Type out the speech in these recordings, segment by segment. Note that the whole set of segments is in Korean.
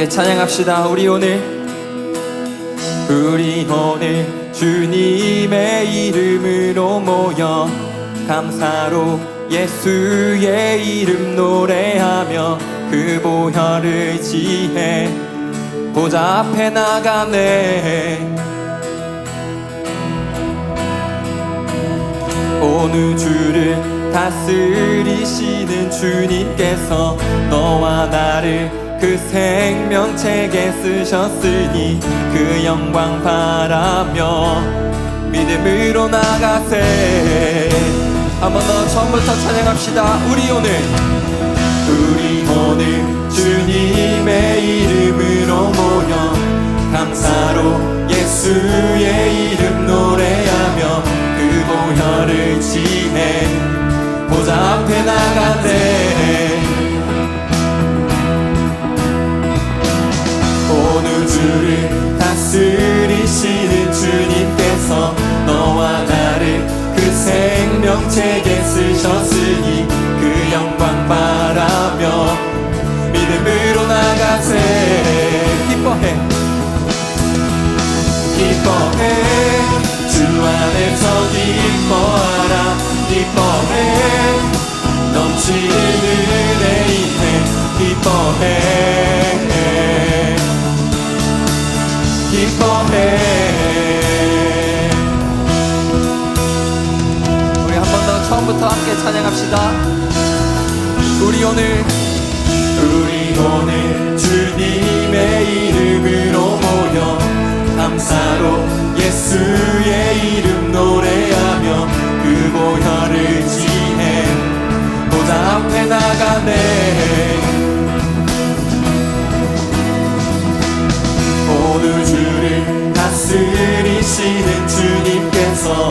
함께 찬양합시다. 우리 오늘 우리 오늘 주님의 이름으로 모여 감사로 예수의 이름 노래하며 그 보혈을 지해 보좌 앞에 나가네 온 우주를 다스리시는 주님께서 너와 나를 그 생명 책에 쓰셨으니 그 영광 바라며 믿음으로 나가세. 한 번 더 처음부터 찬양합시다. 우리 오늘. 우리 오늘 주님의 이름으로 모여 감사로 예수의 이름 노래하며 그 보혈을 지내 보좌 앞에 나가네 우주를 다스리시는 주님께서 너와 나를 그 생명책에 쓰셨으니 그 영광 바라며 믿음으로 나가세. 기뻐해. 기뻐해. 주 안에서 기뻐하라. 기뻐해. 넘치는 은혜 있네 기뻐해 기뻐해 우리 한 번 더 처음부터 함께 찬양합시다. 우리 오늘 우리 오늘 주님의 이름으로 모여 감사로 예수의 이름 노래하며 그 보혈을 지해 보좌 앞에 나가네 온 우주를 다스리시는 주님께서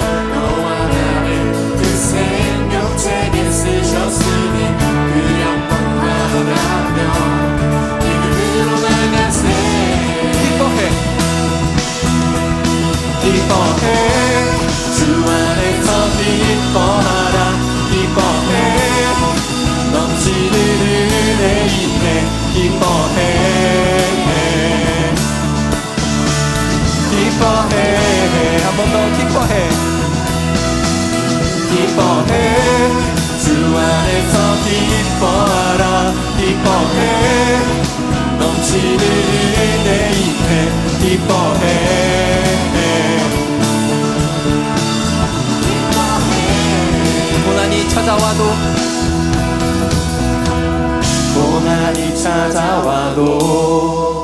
찾아와도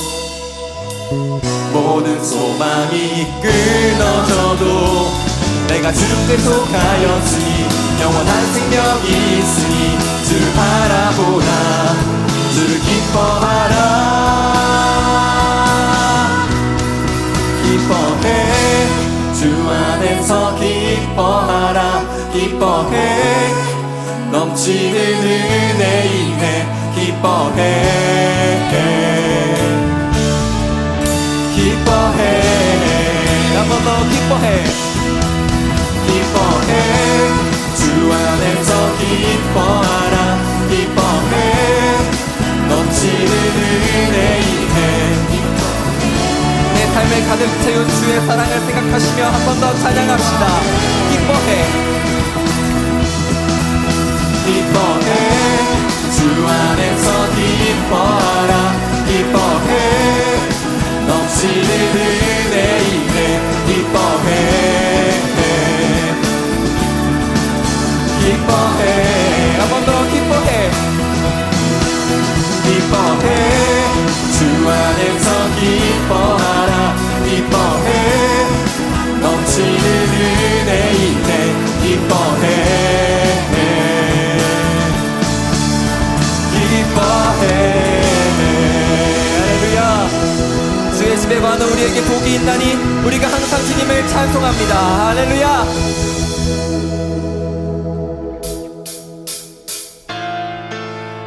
모든 소망이 끊어져도 내가 주께 속하였으니 영원한 생명이 있으니 주를 바라보라 주를 기뻐하라. 기뻐해 주 안에서 기뻐하라. 기뻐해 넘치는 은혜 있네 기뻐해 기뻐해. 한 번 더 기뻐해. 기뻐해. 주 안에서 기뻐하라. 기뻐해. 넘치는 은혜 있네 내 삶을 가득 채운 주의 사랑을 생각하시며 한 번 더 찬양합시다. 기뻐해. 기뻐해. 주 안에서 기뻐하라 기뻐해 넘치는 은 우리에게 복이 있나니 우리가 항상 주님을 찬송합니다. 할렐루야.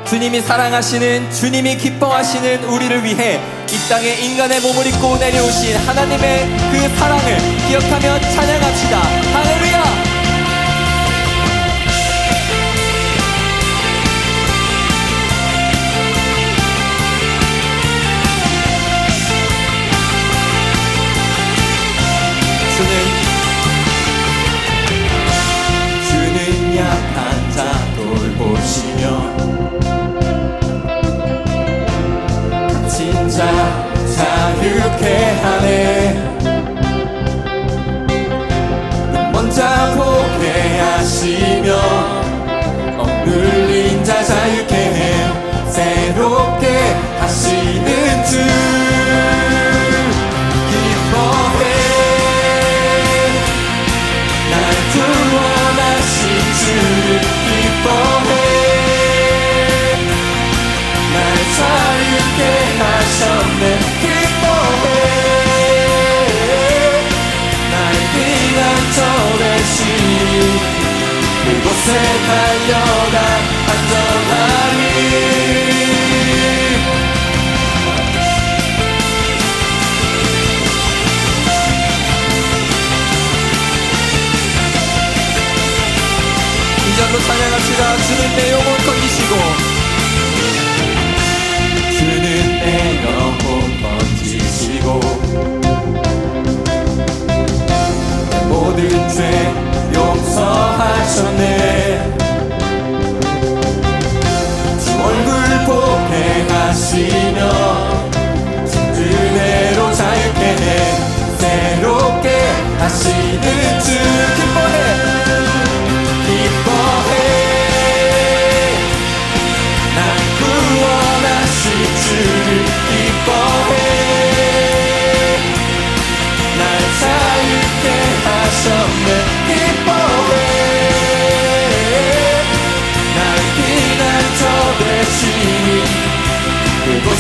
주님이 사랑하시는 주님이 기뻐하시는 우리를 위해 이 땅에 인간의 몸을 입고 내려오신 하나님의 그 사랑을 기억하며 찬양합시다. 할렐루야 せたようだ 하셨네. 주 얼굴 보행하시며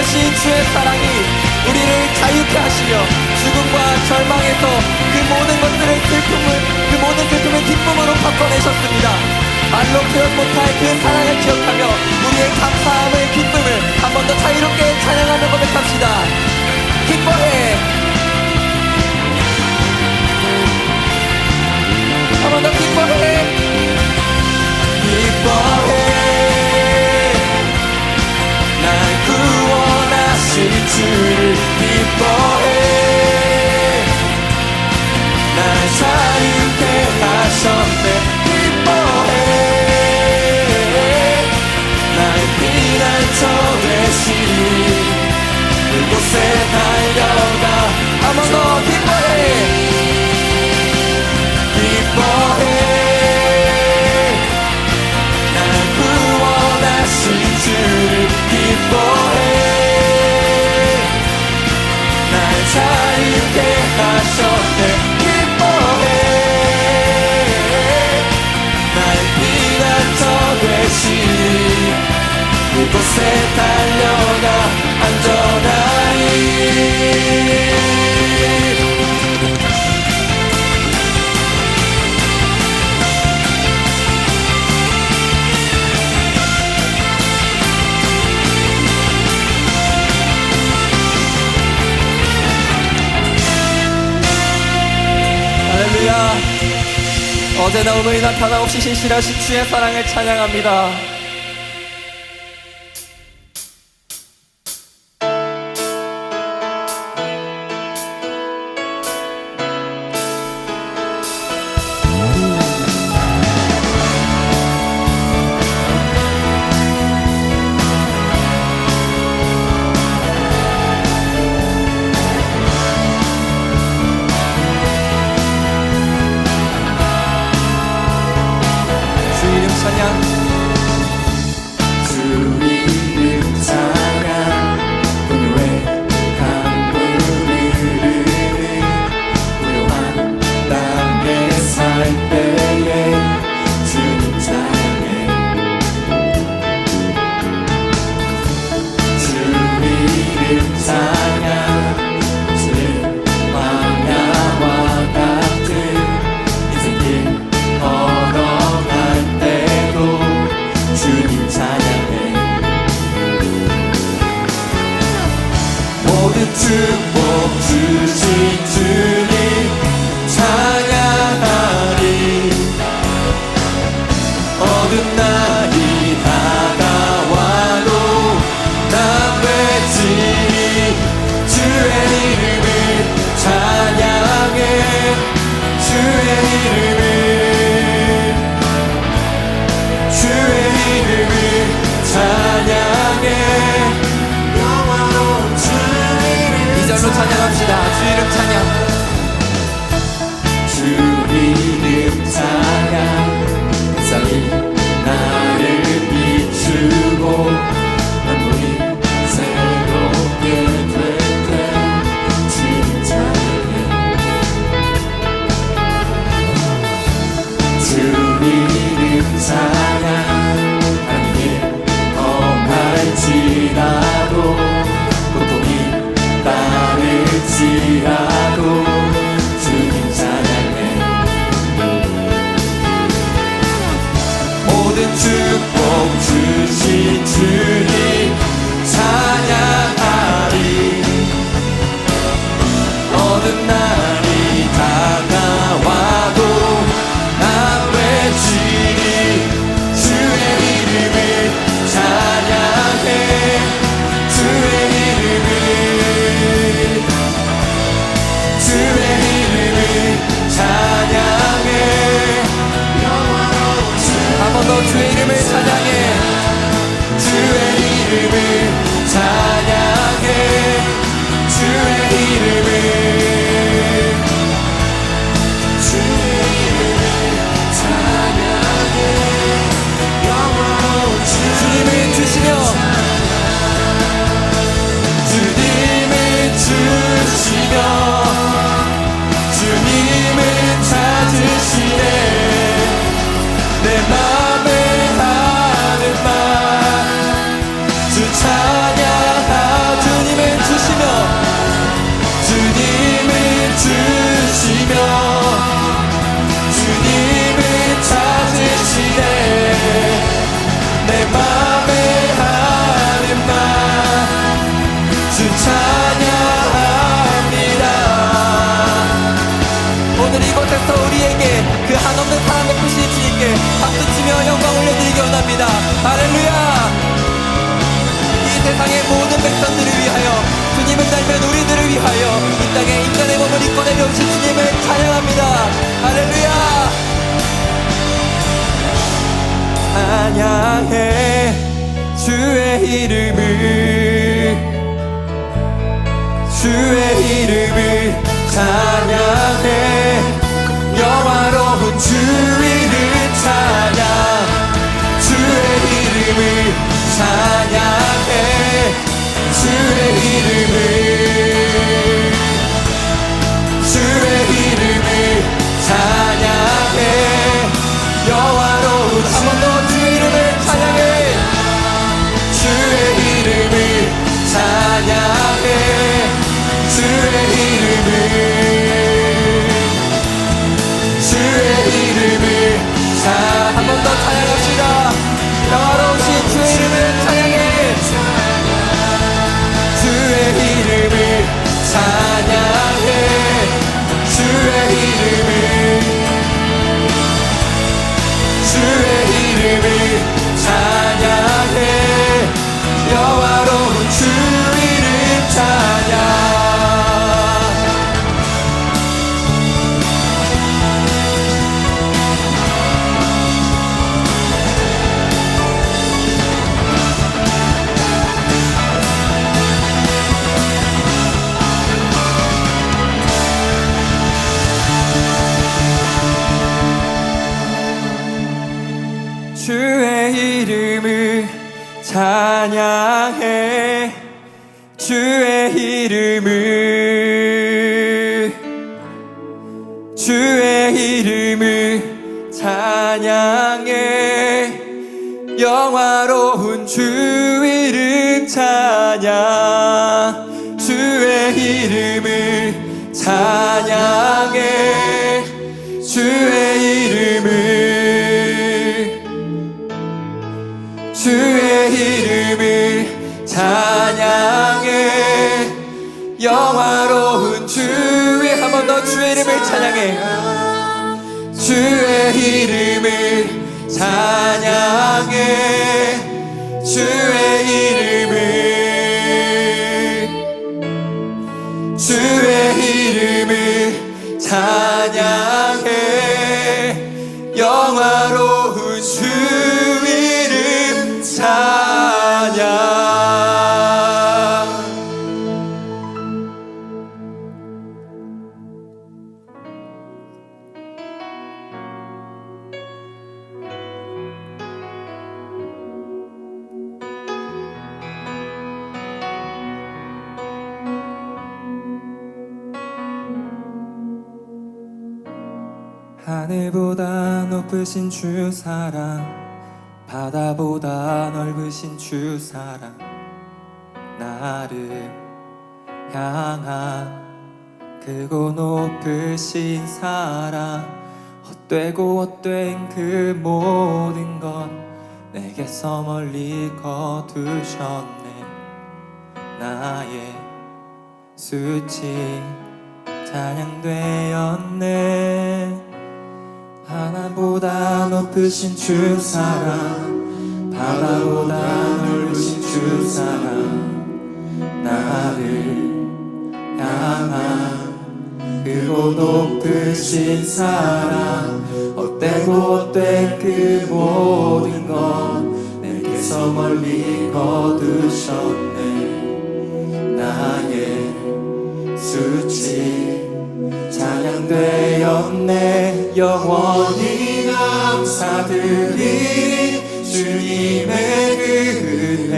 하신 주의 사랑이 우리를 자유케 하시며 죽음과 절망에서 어제 나오늘이나 변함없이 신실하신 주의 사랑을 찬양합니다. 축복 주시 주. 오늘 이곳에서 우리에게 그 한없는 사랑의 빛이 지게 박수치며 영광 올려드리기 원합니다. 할렐루야! 이 세상의 모든 백성들을 위하여 주님을 닮은 우리들을 위하여 이 땅에 인간의 몸을 입고 내려오신 주님을 찬양합니다. 할렐루야! 찬양해 주의 이름을 주의 이름을. 찬양해. 영화로운 주 이름 찬양. 주의 이름을 찬양해. 주의 이름을 찬양해. 주의 to 사랑 바다보다 넓으신 주 사랑 나를 향한 그고 높으신 사랑 헛되고 헛된 그 모든 것 내게서 멀리 거두셨네. 나의 수치 찬양되었네. 하나보다 높으신 주 사랑 바다보다 넓으신 주 사랑 나를 향한 그고 높으신 사랑. 헛되고 헛된 그 모든 것 내게서 멀리 거두셨네. 나의 수치 찬양되었네 영원히 감사드리리 주님의 그 은혜.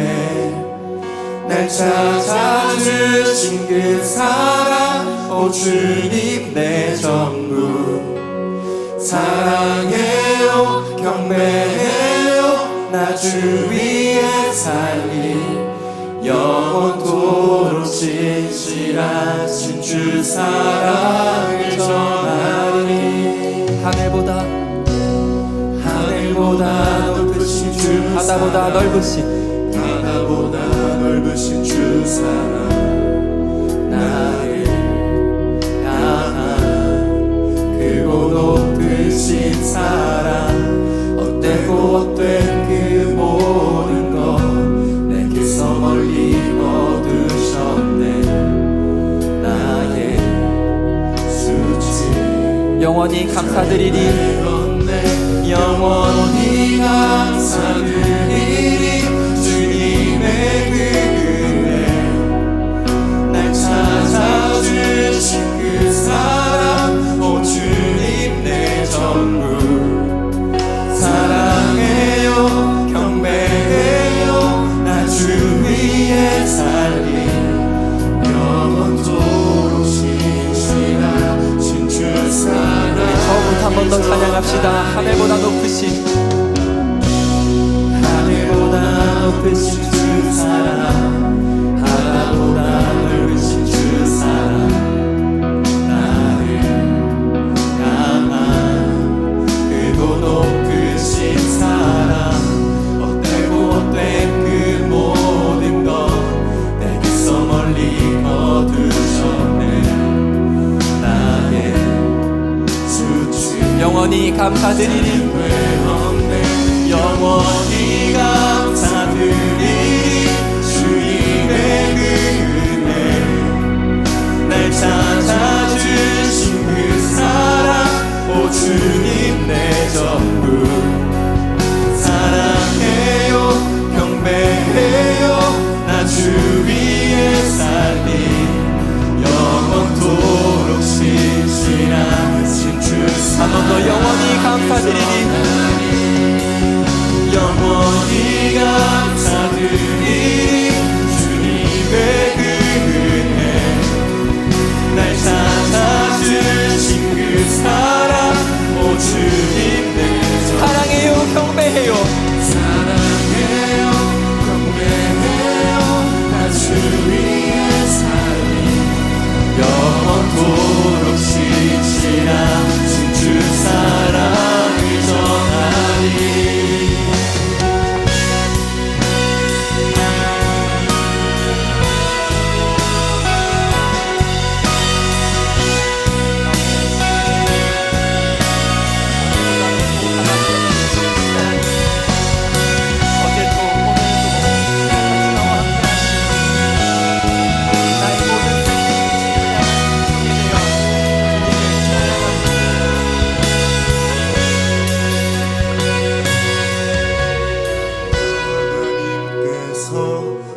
날 찾아주신 그 사랑 오 주님 내 전부 사랑해요 경배해요 나 주 위에 살리. 영원토록 진실하신 주 사랑을 전하리 하늘보다 하늘보다 높으신 주 바다보다 넓으신. 바다보다 넓으신 주 사랑. 나를 향한 크고 높으신 사랑. 헛되고 헛된 영원히 감사드리리. 영원히 감사드리리. 주님의 그 은혜. 날 찾아주신 그 사랑. 오 주님 내 전부. 사랑해요 경배해요. 나 주 위에 살 한 번 더 찬양합시다. 하늘보다 높으신 하늘보다 높으신 주 사랑 하나보다 넓으신 주 사랑. 나를 그고 높 영원히 감사드리리 영원히 감사드리리 주님의 그 은혜. 날 찾아주신 그 사랑. 오 주님 내 전부. 사랑해요 경배해요. 나 주 위에 살리. 영원토록 한 번 더 영원히 감사드리니 영원히 감사드리니 주님의 그 은혜. 날 찾아주신 그 사랑 오 주님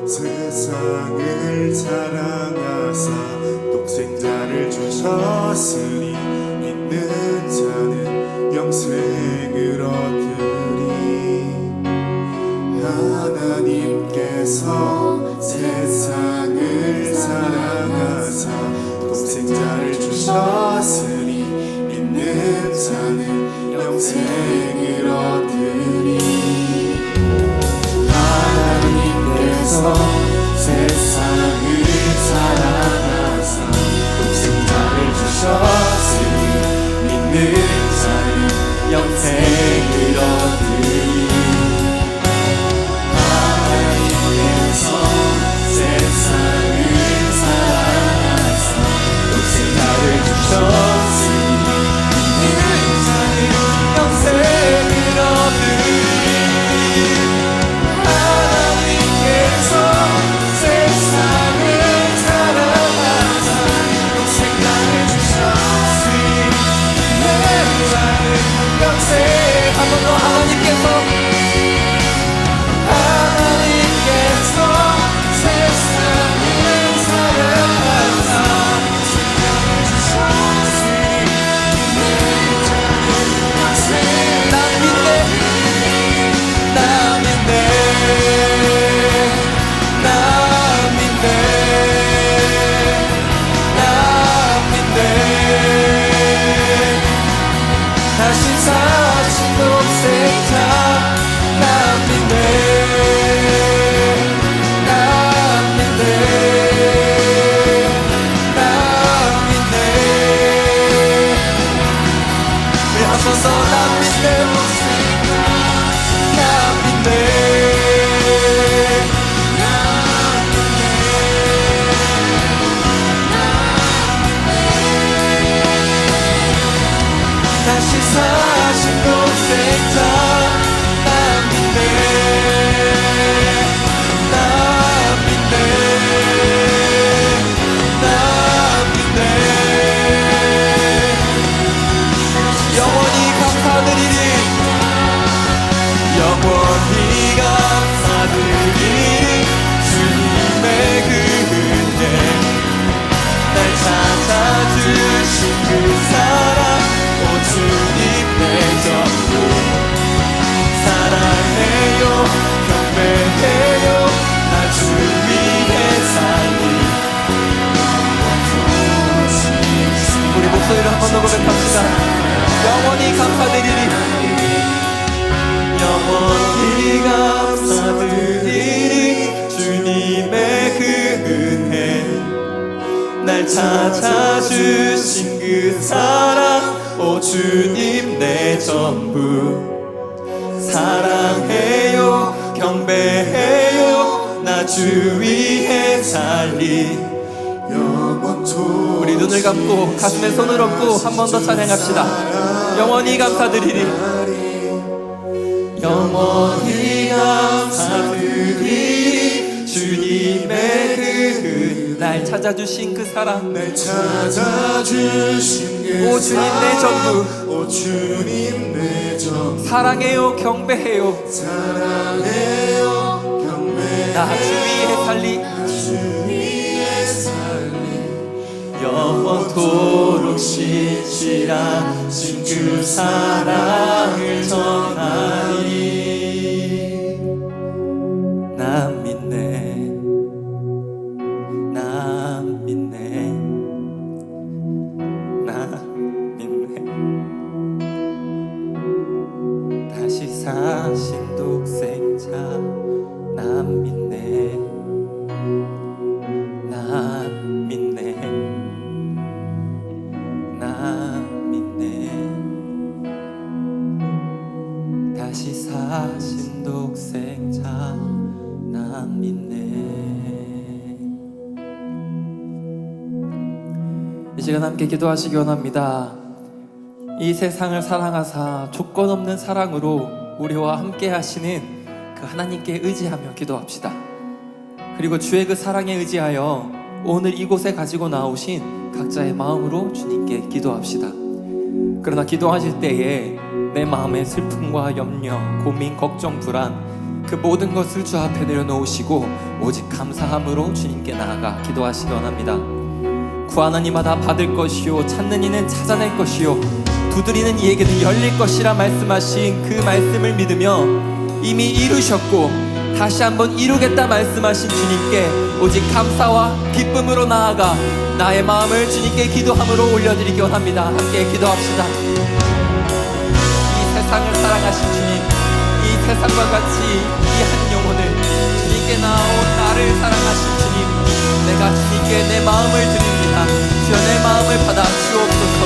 세상을 사랑하사 독생자를 주셨으니 고백합시다. 영원히 감사드리리. 영원히 감사드리리. 주님의 그 은혜. 날 찾아주신 그 사랑. 오 주님 내 전부. 사랑해요. 경배해요. 나 주 위해 살리 우리 눈을 감고 가슴에 손을 얹고 한 번 더 찬양합시다. 영원히 감사드리리. 영원히 감사드리리. 주님의 그날 찾아주신 그 사랑. 날 찾아주신 그 오 주님 내 전부. 오 주님 내 전부. 사랑해요 경배해요. 사랑해요 경배 나 주위에 살리 영원토록 신실하신 그 사랑을 전하리 난 믿네. 다시 사신 독생자 난 믿네. 이 시간 함께 기도하시기 원합니다. 이 세상을 사랑하사 조건 없는 사랑으로 우리와 함께 하시는 그 하나님께 의지하며 기도합시다. 그리고 주의 그 사랑에 의지하여 오늘 이곳에 가지고 나오신 각자의 마음으로 주님께 기도합시다. 그러나 기도하실 때에 내 마음의 슬픔과 염려, 고민, 걱정, 불안 그 모든 것을 주 앞에 내려놓으시고 오직 감사함으로 주님께 나아가 기도하시기 원합니다. 구하는 이마다 받을 것이요 찾는 이는 찾아낼 것이요 두드리는 이에게는 열릴 것이라 말씀하신 그 말씀을 믿으며 이미 이루셨고 다시 한번 이루겠다 말씀하신 주님께 오직 감사와 기쁨으로 나아가 나의 마음을 주님께 기도함으로 올려드리기 원합니다. 함께 기도합시다. 이 세상을 사랑하신 주님, 이 세상과 같이 이 한 영혼을 주님께 나온 나를 사랑하신 주님, 내가 주님께 내 마음을 드립니다. 주여 내 마음을 받아 주옵소서.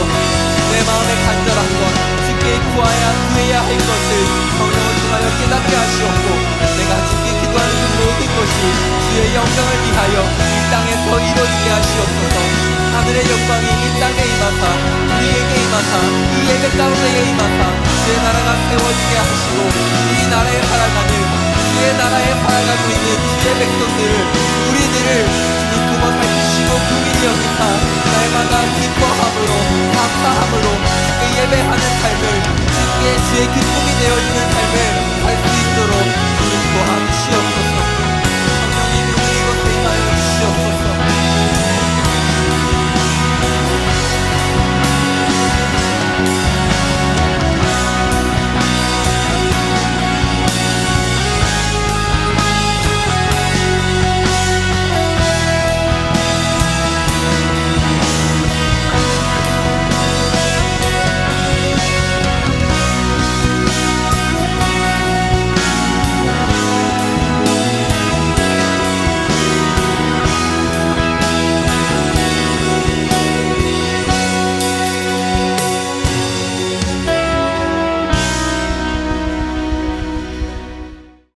내 마음의 간절한 것, 주께 구하야 구해야 할 것을 성령을 통하여 깨닫게 하시옵고. 영광을 위하여 이 땅에서 이루어지게 하시옵소서. 하늘의 영광이 이 땅에 임하사 우리에게 임하사 이 예배 가운데에 임하사 주의 나라가 세워지게 하시고 이 나라에 살아가는 주의 나라에 살아가고 있는 주의 백성들을 우리들을 주님 그거 살피시고 국민이 여기사 날마다 기뻐함으로 감사함으로 그 예배하는 삶을 주께 주의 기쁨이 되어지는